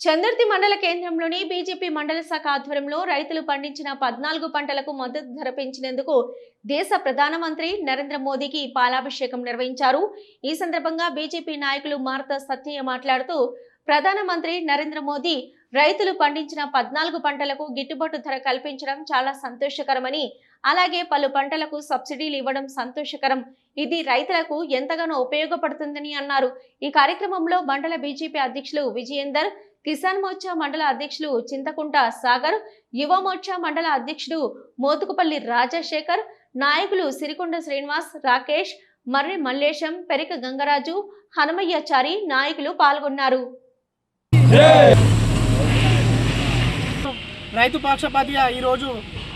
చందర్తి మండల కేంద్రంలోని బీజేపీ మండల శాఖ ఆధ్వర్యంలో రైతులు పండించిన పద్నాలుగు పంటలకు మద్దతు ధర పెంచినందుకు దేశ ప్రధానమంత్రి నరేంద్ర మోదీకి పాలాభిషేకం నిర్వహించారు. ఈ సందర్భంగా బీజేపీ నాయకులు మారత సత్యయ్య మాట్లాడుతూ ప్రధానమంత్రి నరేంద్ర మోదీ రైతులు పండించిన పద్నాలుగు పంటలకు గిట్టుబాటు ధర కల్పించడం చాలా సంతోషకరమని అలాగే పలు పంటలకు సబ్సిడీలు ఇవ్వడం సంతోషకరం. ఇది రైతులకు ఎంతగానో ఉపయోగపడుతుందని అన్నారు. ఈ కార్యక్రమంలో మండల బీజేపీ అధ్యక్షులు విజయేందర్ కిసాన్ మోర్చా మండల అధ్యక్షులు చింతకుంట సాగర్ యువ మోర్చా మండల అధ్యక్షుడు మోతుకుపల్లి రాజశేఖర్ నాయకులు సిరికొండ శ్రీనివాస్ రాకేష్ మర్రి మల్లేశం పెరిక గంగరాజు హనుమయ్యాచారి నాయకులు పాల్గొన్నారు. రైతు పక్షపాతిగా ఈరోజు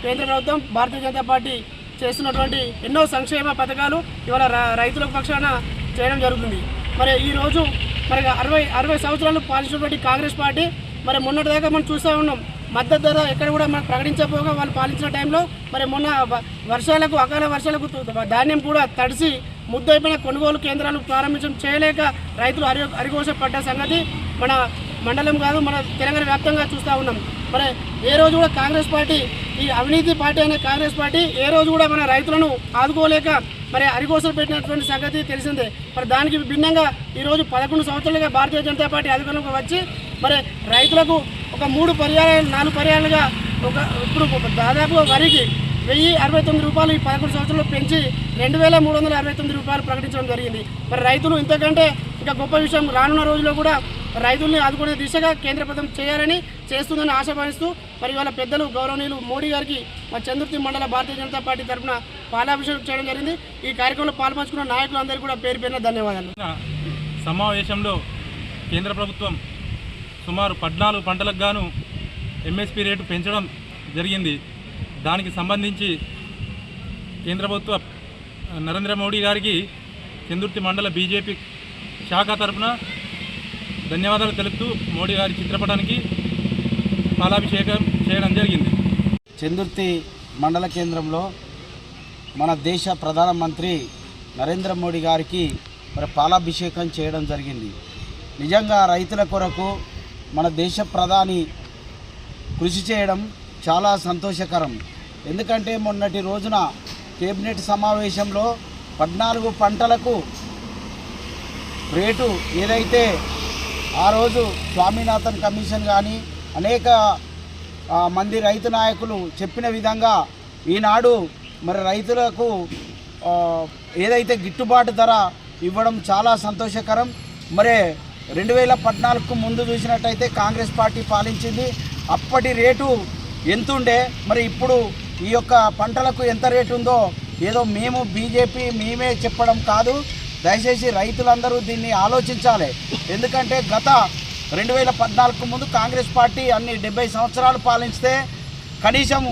కేంద్ర ప్రభుత్వం భారతీయ జనతా పార్టీ చేస్తున్నటువంటి ఎన్నో సంక్షేమ పథకాలు ఇవాళ రైతుల పక్షాన చేయడం జరుగుతుంది. మరి ఈరోజు మరి అరవై అరవై సంవత్సరాలు పాలించినటువంటి కాంగ్రెస్ పార్టీ మరి మొన్నటిదాకా మనం చూస్తూ ఉన్నాం మద్దతు ధర ఎక్కడ కూడా మనం ప్రకటించకపోగా వాళ్ళు పాలించిన టైంలో మరి మొన్న వర్షాలకు అకాల వర్షాలకు ధాన్యం కూడా తడిసి ముద్దైపోయిన కొనుగోలు కేంద్రాలు ప్రారంభించడం చేయలేక రైతులు అరి అరిగోసపడ్డ సంగతి మన మండలం కాదు మన తెలంగాణ వ్యాప్తంగా చూస్తూ ఉన్నాం. మరి ఏ రోజు కూడా కాంగ్రెస్ పార్టీ ఈ అవినీతి పార్టీ అనే కాంగ్రెస్ పార్టీ ఏ రోజు కూడా మన రైతులను ఆదుకోలేక మరి హరికోసం పెట్టినటువంటి సంగతి తెలిసిందే. మరి దానికి భిన్నంగా ఈరోజు పదకొండు సంవత్సరాలుగా భారతీయ జనతా పార్టీ అధికారంలోకి వచ్చి మరి రైతులకు ఒక మూడు పర్యాయాలు నాలుగు పర్యాలుగా ఒక ఇప్పుడు దాదాపు వరికి వెయ్యి అరవై తొమ్మిది రూపాయలు ఈ పదకొండు సంవత్సరాలు పెంచి రెండు వేల మూడు వందల అరవై తొమ్మిది రూపాయలు ప్రకటించడం జరిగింది. మరి రైతులు ఇంతకంటే ఇక గొప్ప విషయం రానున్న రోజుల్లో కూడా రైతుల్ని ఆదుకునే దిశగా కేంద్ర ప్రభుత్వం చేయాలని చేస్తుందని ఆశాభావిస్తూ మరి ఇవాళ పెద్దలు గౌరవనీయులు మోడీ గారికి మా చంద్రుతి మండల భారతీయ జనతా పార్టీ తరఫున పాలాభిషేకం చేయడం జరిగింది. ఈ కార్యక్రమంలో పాల్పంచుకున్న నాయకులందరికీ కూడా పేరు పేరున ధన్యవాదాలు. సమావేశంలో కేంద్ర ప్రభుత్వం సుమారు పద్నాలుగు పంటలకు గాను ఎంఎస్పి రేటు పెంచడం జరిగింది. దానికి సంబంధించి కేంద్ర ప్రభుత్వ నరేంద్ర మోడీ గారికి చందుర్తి మండల బీజేపీ శాఖ తరఫున ధన్యవాదాలు తెలుపుతూ మోడీ గారి చిత్రపటానికి పాలాభిషేకం చేయడం జరిగింది. చందుర్తి మండల కేంద్రంలో మన దేశ ప్రధానమంత్రి నరేంద్ర మోడీ గారికి మరి పాలాభిషేకం చేయడం జరిగింది. నిజంగా రైతుల కొరకు మన దేశ ప్రధాని కృషి చేయడం చాలా సంతోషకరం. ఎందుకంటే మొన్నటి రోజున కేబినెట్ సమావేశంలో పద్నాలుగు పంటలకు రేటు ఏదైతే ఆ రోజు స్వామినాథన్ కమిషన్ కానీ అనేక మంది రైతు నాయకులు చెప్పిన విధంగా ఈనాడు మరి రైతులకు ఏదైతే గిట్టుబాటు ధర ఇవ్వడం చాలా సంతోషకరం. మరి రెండు వేల పద్నాలుగుకు ముందు చూసినట్టయితే కాంగ్రెస్ పార్టీ పాలించింది. అప్పటి రేటు ఎంతుండే? మరి ఇప్పుడు ఈ యొక్క పంటలకు ఎంత రేటు ఉందో ఏదో మేము బీజేపీ మేమే చెప్పడం కాదు. దయచేసి రైతులందరూ దీన్ని ఆలోచించాలి. ఎందుకంటే గత రెండు వేల పద్నాలుగుకు ముందు కాంగ్రెస్ పార్టీ అన్ని డెబ్బై సంవత్సరాలు పాలించితే కనీసం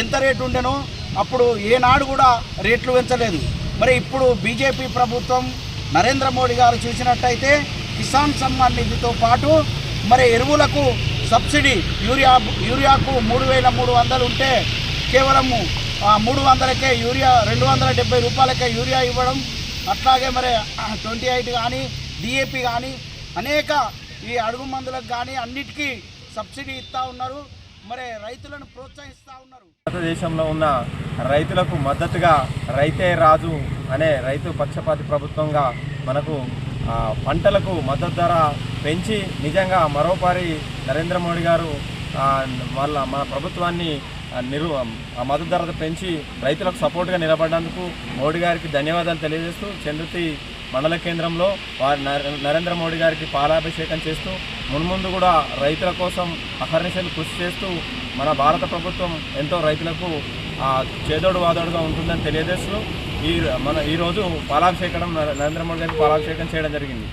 ఎంత రేటు ఉండెనో అప్పుడు ఏనాడు కూడా రేట్లు పెంచలేదు. మరి ఇప్పుడు బీజేపీ ప్రభుత్వం నరేంద్ర మోడీ గారు చూసినట్టయితే కిసాన్ సమ్మాన్ నిధితో పాటు మరి ఎరువులకు సబ్సిడీ యూరియా యూరియాకు మూడు వేల మూడు వందలు ఉంటే కేవలము మూడు వందలకే యూరియా రెండు వందల డెబ్బై రూపాయలకే యూరియా ఇవ్వడం అట్లాగే మరి ట్వంటీ ఎయిట్ కానీ డిఏపి కానీ అనేక ఈ అడుగు మందులకు కానీ అన్నిటికీ సబ్సిడీ ఇస్తూ ఉన్నారు. మరి రైతులను ప్రోత్సహిస్తూ ఉన్నారు. భారతదేశంలో ఉన్న రైతులకు మద్దతుగా రైతే రాజు అనే రైతు పక్షపాతి ప్రభుత్వంగా మనకు పంటలకు మద్దతు ధర పెంచి నిజంగా మరోపారి నరేంద్ర మోడీ గారు వాళ్ళ మన ప్రభుత్వాన్ని నిరు ఆ మద్దతు ధర పెంచి రైతులకు సపోర్ట్గా నిలబడ్డందుకు మోడీ గారికి ధన్యవాదాలు తెలియజేస్తూ చంద్రుతి మండల కేంద్రంలో వారి నరేంద్ర మోడీ గారికి పాలాభిషేకం చేస్తూ మున్ముందు కూడా రైతుల కోసం అహర్నిశలు కృషి చేస్తూ మన భారత ప్రభుత్వం ఎంతో రైతులకు ఆ, చేదోడు వాదోడుగా ఉంటుందని తెలియజేస్తూ ఈ మన ఈరోజు పాలాభిషేకం నరేంద్ర మోడీ గారికి పాలాభిషేకం చేయడం జరిగింది.